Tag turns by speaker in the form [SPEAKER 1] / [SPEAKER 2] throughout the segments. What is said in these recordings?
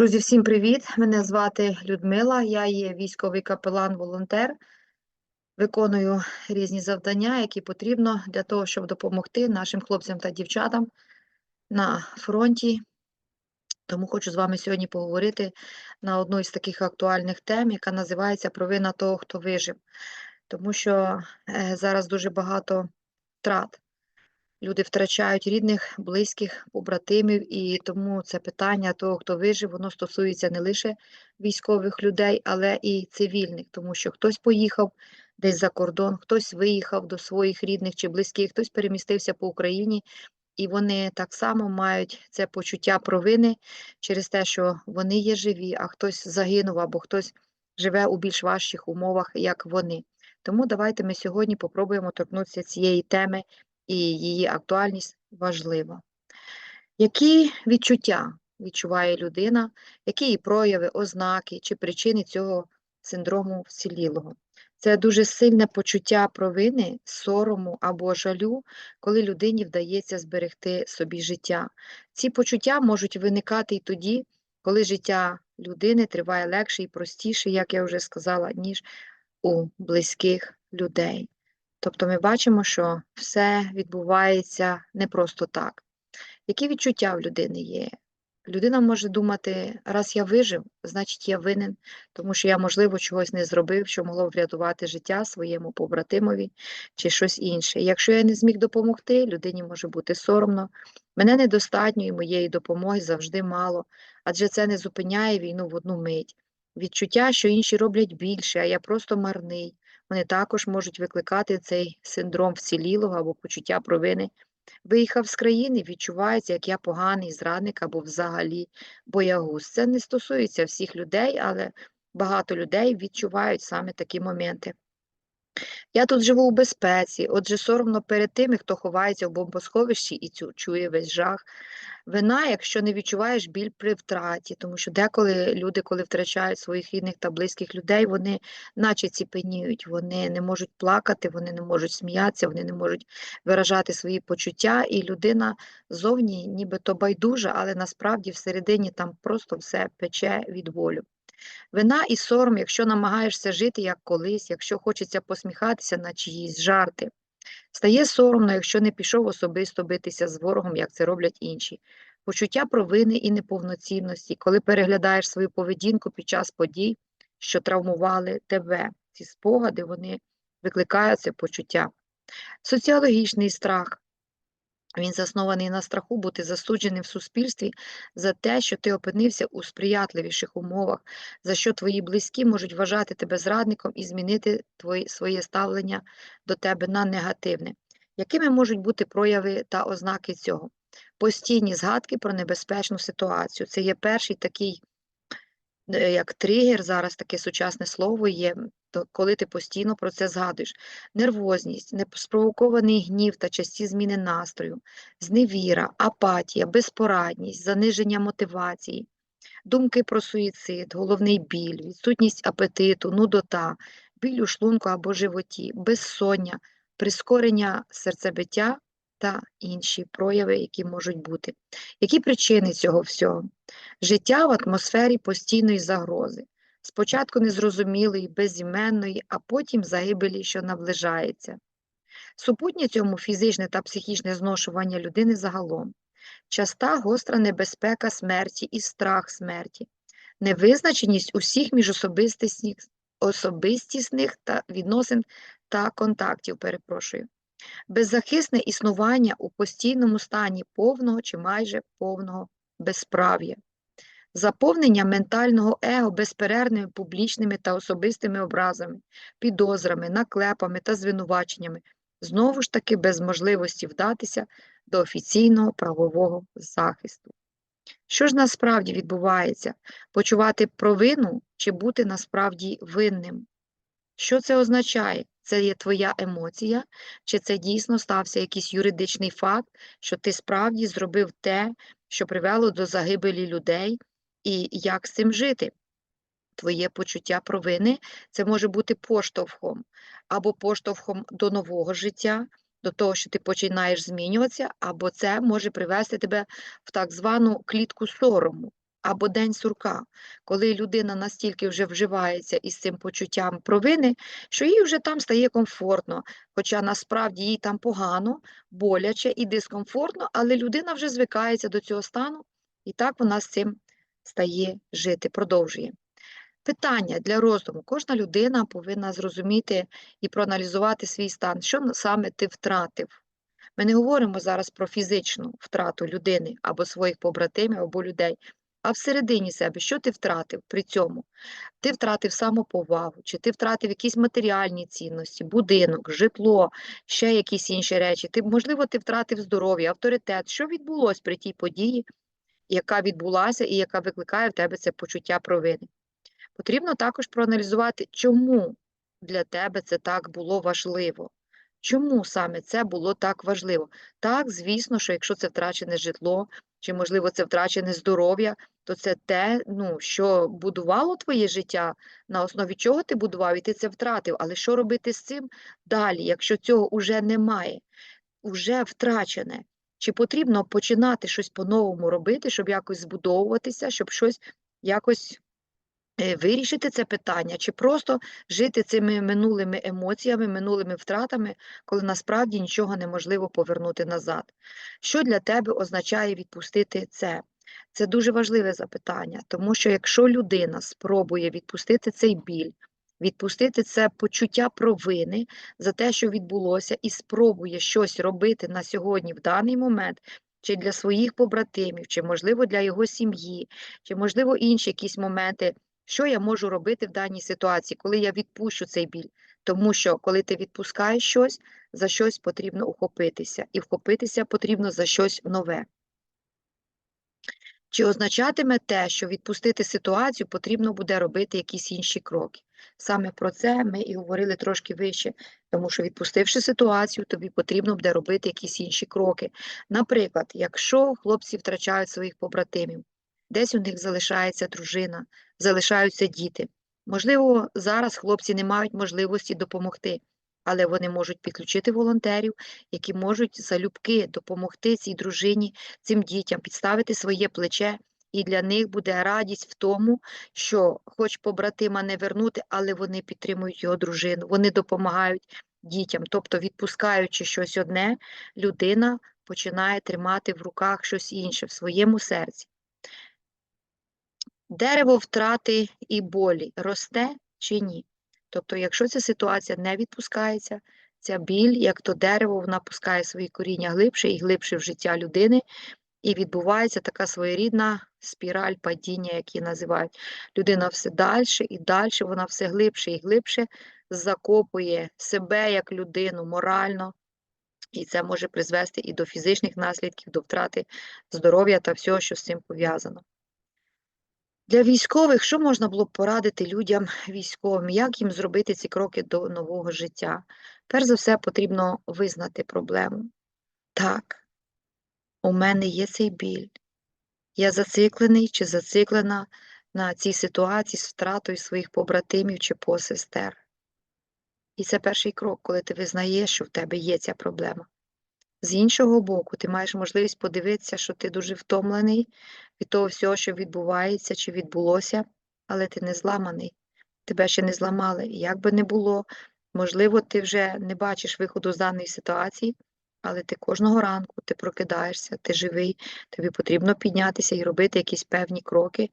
[SPEAKER 1] Друзі, всім привіт! Мене звати Людмила, я є військовий капелан-волонтер. Виконую різні завдання, які потрібно для того, щоб допомогти нашим хлопцям та дівчатам на фронті. Тому хочу з вами сьогодні поговорити на одну із таких актуальних тем, яка називається Провина того, хто вижив. Тому що е, зараз дуже багато втрат. Люди втрачають рідних, близьких, побратимів, і тому це питання того, хто вижив, воно стосується не лише військових людей, але і цивільних, тому що хтось поїхав десь за кордон, хтось виїхав до своїх рідних чи близьких, хтось перемістився по Україні, і вони так само мають це почуття провини через те, що вони є живі, а хтось загинув або хтось живе у більш важчих умовах, як вони. Тому давайте ми сьогодні попробуємо торкнутися цієї теми і її актуальність важлива. Які відчуття відчуває людина, які її прояви, ознаки чи причини цього синдрому вцілілого? Це дуже сильне почуття провини, сорому або жалю, коли людині вдається зберегти собі життя. Ці почуття можуть виникати і тоді, коли життя людини триває легше і простіше, як я вже сказала, ніж у близьких людей. Тобто ми бачимо, що все відбувається не просто так. Які відчуття в людини є? Людина може думати, раз я вижив, значить я винен, тому що я, можливо, чогось не зробив, що могло врятувати життя своєму побратимові чи щось інше. Якщо я не зміг допомогти, людині може бути соромно. Мене недостатньо і моєї допомоги завжди мало, адже це не зупиняє війну в одну мить. Відчуття, що інші роблять більше, а я просто марний. Вони також можуть викликати цей синдром вцілілого або почуття провини. Виїхав з країни, відчувається, як я поганий зрадник або взагалі боягуз. Це не стосується всіх людей, але багато людей відчувають саме такі моменти. Я тут живу у безпеці, отже, соромно перед тими, хто ховається в бомбосховищі і цю чує весь жах. Вина, якщо не відчуваєш біль при втраті, тому що деколи люди, коли втрачають своїх рідних та близьких людей, вони наче ціпеніють, вони не можуть плакати, вони не можуть сміятися, вони не можуть виражати свої почуття, і людина зовні нібито байдужа, але насправді всередині там просто все пече від болю. Вина і сором, якщо намагаєшся жити як колись, якщо хочеться посміхатися на чиїсь жарти. Стає соромно, якщо не пішов особисто битися з ворогом, як це роблять інші. Почуття провини і неповноцінності, коли переглядаєш свою поведінку під час подій, що травмували тебе. Ці спогади вони викликають це почуття. Соціологічний страх, він заснований на страху бути засудженим в суспільстві за те, що ти опинився у сприятливіших умовах, за що твої близькі можуть вважати тебе зрадником і змінити твої, своє ставлення до тебе на негативне. Якими можуть бути прояви та ознаки цього? Постійні згадки про небезпечну ситуацію. Це є перший такий Е, як тригер, зараз таке сучасне слово є, то коли ти постійно про це згадуєш. Нервозність, неспровокований гнів та часті зміни настрою, зневіра, апатія, безпорадність, заниження мотивації, думки про суїцид, головний біль, відсутність апетиту, нудота, біль у шлунку або животі, безсоння, прискорення серцебиття та інші прояви, які можуть бути. Які причини цього всього? Життя в атмосфері постійної загрози, спочатку незрозумілої, безіменної, а потім загибелі, що наближається. Супутнє цьому фізичне та психічне зношування людини загалом, часта гостра небезпека смерті і страх смерті, невизначеність усіх міжособистісних особистісних та відносин та контактів, перепрошую. Беззахисне існування у постійному стані повного чи майже повного безправ'я, заповнення ментального его безперервними публічними та особистими образами, підозрами, наклепами та звинуваченнями, знову ж таки без можливості вдатися до офіційного правового захисту. Що ж насправді відбувається? Почувати провину чи бути насправді винним? Що це означає? Це є твоя емоція, чи це дійсно стався якийсь юридичний факт, що ти справді зробив те, що привело до загибелі людей, і як з цим жити? Твоє почуття провини це може бути поштовхом або поштовхом до нового життя, до того, що ти починаєш змінюватися, або це може привести тебе в так звану клітку сорому. або день сурка, коли людина настільки вже вживається із цим почуттям провини, що їй вже там стає комфортно, хоча насправді їй там погано, боляче і дискомфортно, але людина вже звикається до цього стану, і так вона з цим стає жити, продовжує. Питання для роздуму. Кожна людина повинна зрозуміти і проаналізувати свій стан, що саме ти втратив. Ми не говоримо зараз про фізичну втрату людини або своїх побратимів, або людей, а всередині себе, що ти втратив при цьому? Ти втратив самоповагу, чи ти втратив якісь матеріальні цінності, будинок, житло, ще якісь інші речі. Ти, можливо, ти втратив здоров'я, авторитет. Що відбулося при тій події, яка відбулася і яка викликає в тебе це почуття провини? Потрібно також проаналізувати, чому для тебе це так було важливо. Чому саме це було так важливо? Так, звісно, що якщо це втрачене житло, чи, можливо, це втрачене здоров'я, то це те, ну, що будувало твоє життя, на основі чого ти будував, і ти це втратив. Але що робити з цим далі, якщо цього вже немає, уже втрачене? Чи потрібно починати щось по-новому робити, щоб якось збудовуватися, щоб щось якось е, вирішити це питання, чи просто жити цими минулими емоціями, минулими втратами, коли насправді нічого неможливо повернути назад. Що для тебе означає відпустити це? Це дуже важливе запитання, тому що якщо людина спробує відпустити цей біль, відпустити це почуття провини за те, що відбулося, і спробує щось робити на сьогодні, в даний момент, чи для своїх побратимів, чи, можливо, для його сім'ї, чи, можливо, інші якісь моменти, що я можу робити в даній ситуації, коли я відпущу цей біль? Тому що коли ти відпускаєш щось, за щось потрібно ухопитися, і вхопитися потрібно за щось нове. Чи означатиме те, що відпустити ситуацію потрібно буде робити якісь інші кроки? Саме про це ми і говорили трошки вище, тому що відпустивши ситуацію, тобі потрібно буде робити якісь інші кроки. Наприклад, якщо хлопці втрачають своїх побратимів, десь у них залишається дружина, залишаються діти. Можливо, зараз хлопці не мають можливості допомогти, але вони можуть підключити волонтерів, які можуть залюбки допомогти цій дружині, цим дітям, підставити своє плече, і для них буде радість в тому, що хоч побратима не вернути, але вони підтримують його дружину, вони допомагають дітям. Тобто, відпускаючи щось одне, людина починає тримати в руках щось інше в своєму серці. Дерево втрати і болі росте чи ні? Тобто, якщо ця ситуація не відпускається, ця біль, як то дерево, вона пускає свої коріння глибше і глибше в життя людини, і відбувається така своєрідна спіраль падіння, як її називають. Людина все далі і далі, вона все глибше і глибше закопує себе як людину морально, і це може призвести і до фізичних наслідків, до втрати здоров'я та всього, що з цим пов'язано. Для військових, що можна було б порадити людям військовим, як їм зробити ці кроки до нового життя? Перш за все, потрібно визнати проблему. Так, у мене є цей біль. Я зациклений чи зациклена на цій ситуації з втратою своїх побратимів чи посестер. І це перший крок, коли ти визнаєш, що в тебе є ця проблема. З іншого боку, ти маєш можливість подивитися, що ти дуже втомлений від того всього, що відбувається чи відбулося, але ти не зламаний. Тебе ще не зламали. І як би не було, можливо, ти вже не бачиш виходу з даної ситуації, але ти кожного ранку ти прокидаєшся, ти живий, тобі потрібно піднятися і робити якісь певні кроки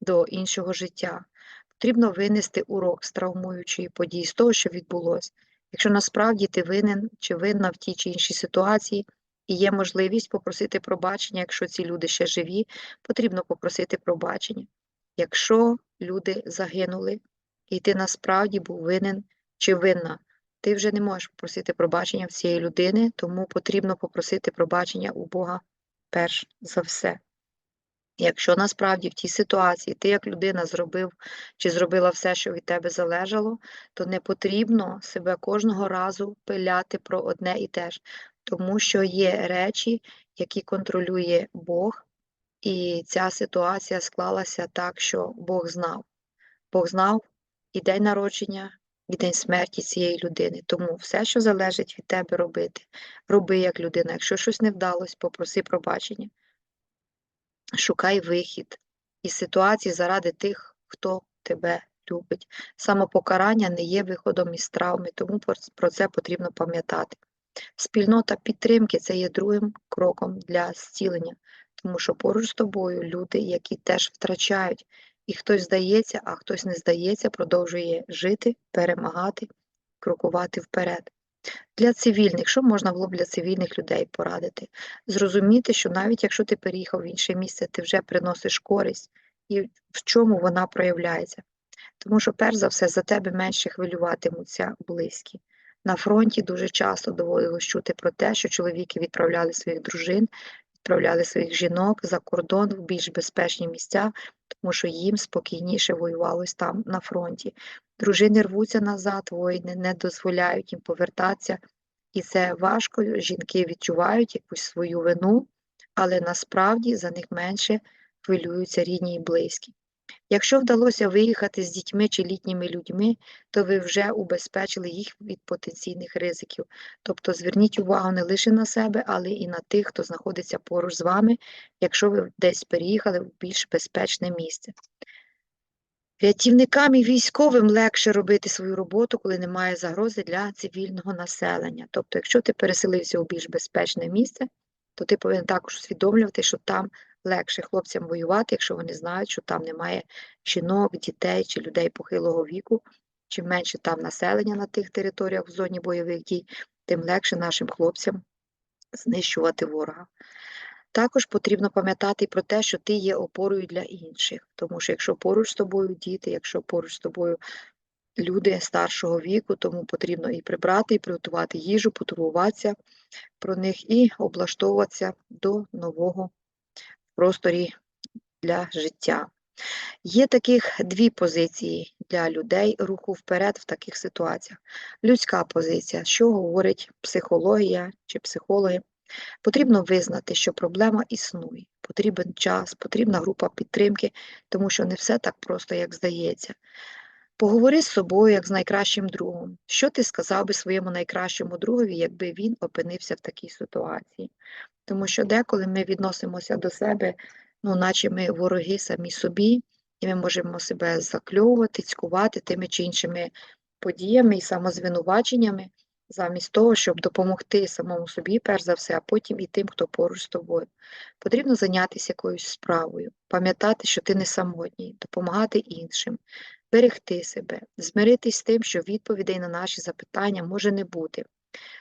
[SPEAKER 1] до іншого життя. Потрібно винести урок з травмуючої події, з того, що відбулося. Якщо насправді ти винен чи винна в тій чи іншій ситуації, і є можливість попросити пробачення, якщо ці люди ще живі, потрібно попросити пробачення. Якщо люди загинули, і ти насправді був винен чи винна, ти вже не можеш попросити пробачення в цієї людини, тому потрібно попросити пробачення у Бога перш за все. Якщо насправді в тій ситуації ти як людина зробив чи зробила все, що від тебе залежало, то не потрібно себе кожного разу пиляти про одне і те ж, тому що є речі, які контролює Бог, і ця ситуація склалася так, що Бог знав. Бог знав і день народження, і день смерті цієї людини. Тому все, що залежить від тебе робити, роби як людина. Якщо щось не вдалося, попроси пробачення шукай вихід, із ситуацій заради тих, хто тебе любить. Самопокарання не є виходом із травми, тому про це потрібно пам'ятати. Спільнота підтримки це є другим кроком для зцілення, тому що поруч з тобою люди, які теж втрачають, і хтось здається, а хтось не здається, продовжує жити, перемагати, крокувати вперед. Для цивільних, що можна було б для цивільних людей порадити? Зрозуміти, що навіть якщо ти переїхав в інше місце, ти вже приносиш користь, і в чому вона проявляється. Тому що, перш за все, за тебе менше хвилюватимуться близькі. На фронті дуже часто доводилось чути про те, що чоловіки відправляли своїх дружин, відправляли своїх жінок за кордон в більш безпечні місця, тому що їм спокійніше воювалось там на фронті. Дружини рвуться назад, воїни не дозволяють їм повертатися, і це важко. Жінки відчувають якусь свою вину, але насправді за них менше хвилюються рідні і близькі. Якщо вдалося виїхати з дітьми чи літніми людьми, то ви вже убезпечили їх від потенційних ризиків. Тобто зверніть увагу не лише на себе, але і на тих, хто знаходиться поруч з вами, якщо ви десь переїхали в більш безпечне місце. Рятівникам і військовим легше робити свою роботу, коли немає загрози для цивільного населення. Тобто, якщо ти переселився у більш безпечне місце, то ти повинен також усвідомлювати, що там легше хлопцям воювати, якщо вони знають, що там немає жінок, дітей чи людей похилого віку. Чим менше там населення на тих територіях в зоні бойових дій, тим легше нашим хлопцям знищувати ворога. Також потрібно пам'ятати про те, що ти є опорою для інших, тому що якщо поруч з тобою діти, якщо поруч з тобою люди старшого віку, тому потрібно і прибрати, і приготувати їжу, потурбуватися про них і облаштовуватися до нового просторі для життя. Є таких дві позиції для людей руху вперед в таких ситуаціях. Людська позиція, що говорить психологія чи психологи. Потрібно визнати, що проблема існує, потрібен час, потрібна група підтримки, тому що не все так просто, як здається. Поговори з собою, як з найкращим другом. Що ти сказав би своєму найкращому другові, якби він опинився в такій ситуації? Тому що деколи ми відносимося до себе, ну, наче ми вороги самі собі, і ми можемо себе закльовувати, цькувати тими чи іншими подіями і самозвинуваченнями, замість того, щоб допомогти самому собі, перш за все, а потім і тим, хто поруч з тобою. Потрібно зайнятися якоюсь справою, пам'ятати, що ти не самотній, допомагати іншим, берегти себе, змиритись з тим, що відповідей на наші запитання може не бути.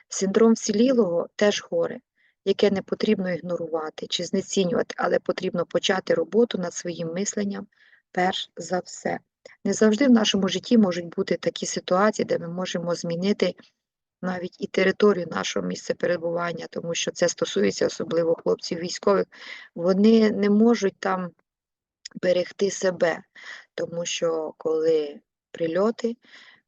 [SPEAKER 1] Синдром вцілілого теж горе, яке не потрібно ігнорувати чи знецінювати, але потрібно почати роботу над своїм мисленням перш за все. Не завжди в нашому житті можуть бути такі ситуації, де ми можемо змінити навіть і територію нашого місця перебування, тому що це стосується особливо хлопців військових. Вони не можуть там берегти себе, тому що коли прильоти,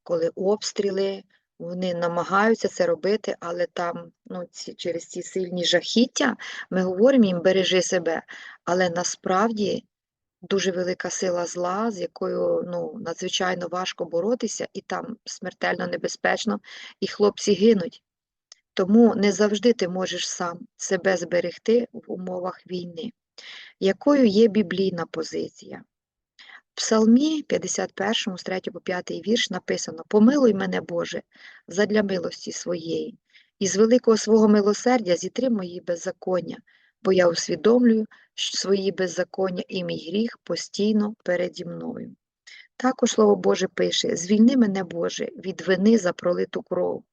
[SPEAKER 1] коли обстріли, вони намагаються це робити, але там ну, ці, через ці сильні жахіття ми говоримо їм бережи себе, але насправді дуже велика сила зла, з якою ну, надзвичайно важко боротися, і там смертельно небезпечно, і хлопці гинуть. Тому не завжди ти можеш сам себе зберегти в умовах війни. Якою є біблійна позиція? В Псалмі 51, з 3 по 5 вірш написано Помилуй мене, Боже, задля милості своєї, і з великого свого милосердя зітри мої беззаконня, бо я усвідомлюю свої беззаконня і мій гріх постійно переді мною. Також Слово Боже пише: Звільни мене, Боже, від вини за пролиту кров,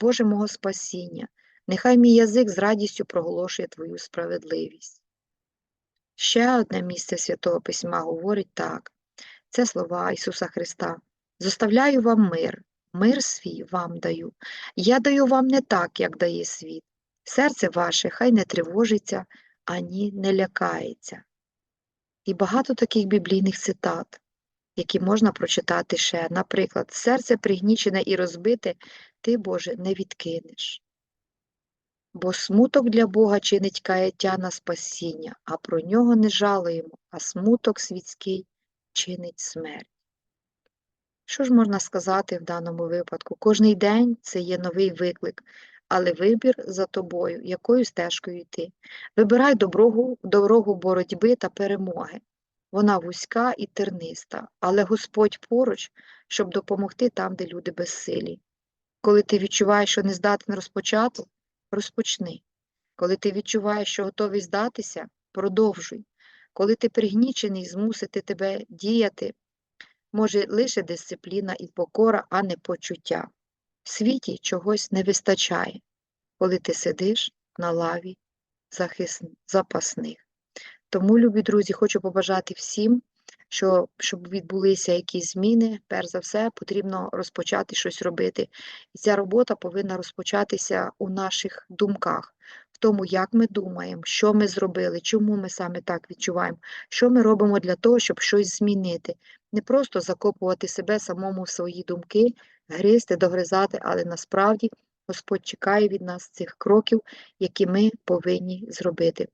[SPEAKER 1] Боже мого спасіння, нехай мій язик з радістю проголошує Твою справедливість. Ще одне місце Святого Письма говорить так: це слова Ісуса Христа. Зоставляю вам мир, мир свій вам даю. Я даю вам не так, як дає світ. Серце ваше хай не тривожиться, ані не лякається. І багато таких біблійних цитат, які можна прочитати ще. Наприклад, серце пригнічене і розбите, ти, Боже, не відкинеш. Бо смуток для Бога чинить каяття на спасіння, а про нього не жалуємо, а смуток світський чинить смерть. Що ж можна сказати в даному випадку? Кожний день це є новий виклик, але вибір за тобою, якою стежкою йти. Вибирай дорогу, дорогу боротьби та перемоги. вона вузька і терниста, але Господь поруч, щоб допомогти там, де люди безсилі. Коли ти відчуваєш, що не здатен розпочати, розпочни. Коли ти відчуваєш, що готовий здатися, продовжуй. Коли ти пригнічений змусити тебе діяти, може лише дисципліна і покора, а не почуття. В світі чогось не вистачає, коли ти сидиш на лаві захисн... запасних. Тому, любі друзі, хочу побажати всім, що, щоб відбулися якісь зміни, перш за все, потрібно розпочати щось робити. І ця робота повинна розпочатися у наших думках, в тому, як ми думаємо, що ми зробили, чому ми саме так відчуваємо, що ми робимо для того, щоб щось змінити. Не просто закопувати себе самому в свої думки, гризти, догризати, але насправді Господь чекає від нас цих кроків, які ми повинні зробити.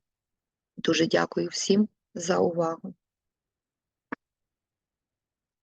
[SPEAKER 1] Дуже дякую всім за увагу.